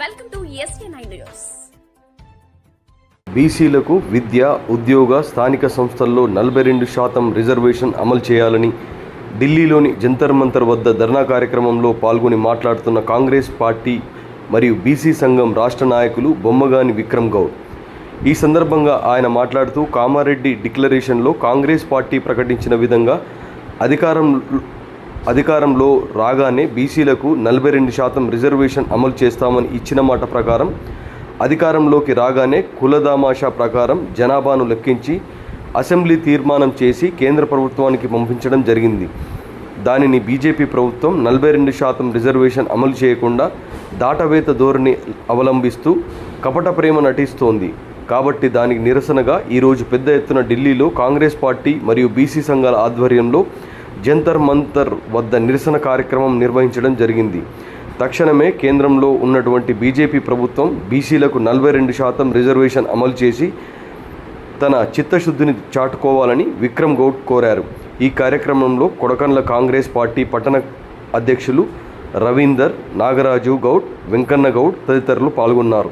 Welcome to SK nine news. బీసీలకు విద్య ఉద్యోగ స్థానిక సంస్థల్లో నలభై రెండు శాతం రిజర్వేషన్ అమలు చేయాలని ఢిల్లీలోని జంతర్ మంతర్ వద్ద ధర్నా కార్యక్రమంలో పాల్గొని మాట్లాడుతున్న కాంగ్రెస్ పార్టీ మరియు బీసీ సంఘం రాష్ట్ర నాయకులు బొమ్మగాని విక్రమ్ గౌడ్. ఈ సందర్భంగా ఆయన మాట్లాడుతూ కామారెడ్డి డిక్లరేషన్లో కాంగ్రెస్ పార్టీ ప్రకటించిన విధంగా అధికారం అధికారంలో రాగానే బీసీలకు నలభై రెండు శాతం రిజర్వేషన్ అమలు చేస్తామని ఇచ్చిన మాట ప్రకారం అధికారంలోకి రాగానే కులదామాషా ప్రకారం జనాభాను లెక్కించి అసెంబ్లీ తీర్మానం చేసి కేంద్ర ప్రభుత్వానికి పంపించడం జరిగింది. దానిని బీజేపీ ప్రభుత్వం నలభై రెండు శాతం రిజర్వేషన్ అమలు చేయకుండా దాటవేత ధోరణి అవలంబిస్తూ కపట ప్రేమ నటిస్తోంది. కాబట్టి దానికి నిరసనగా ఈరోజు పెద్ద ఎత్తున ఢిల్లీలో కాంగ్రెస్ పార్టీ మరియు బీసీ సంఘాల ఆధ్వర్యంలో జంతర్ మంతర్ వద్ద నిరసన కార్యక్రమం నిర్వహించడం జరిగింది. తక్షణమే కేంద్రంలో ఉన్నటువంటి బీజేపీ ప్రభుత్వం బీసీలకు నలభై రెండు శాతం రిజర్వేషన్ అమలు చేసి తన చిత్తశుద్ధిని చాటుకోవాలని విక్రమ్ గౌడ్ కోరారు. ఈ కార్యక్రమంలో కొడకండ్ల కాంగ్రెస్ పార్టీ పట్టణ అధ్యక్షులు రవీందర్ నాగరాజు గౌడ్ వెంకన్న గౌడ్ తదితరులు పాల్గొన్నారు.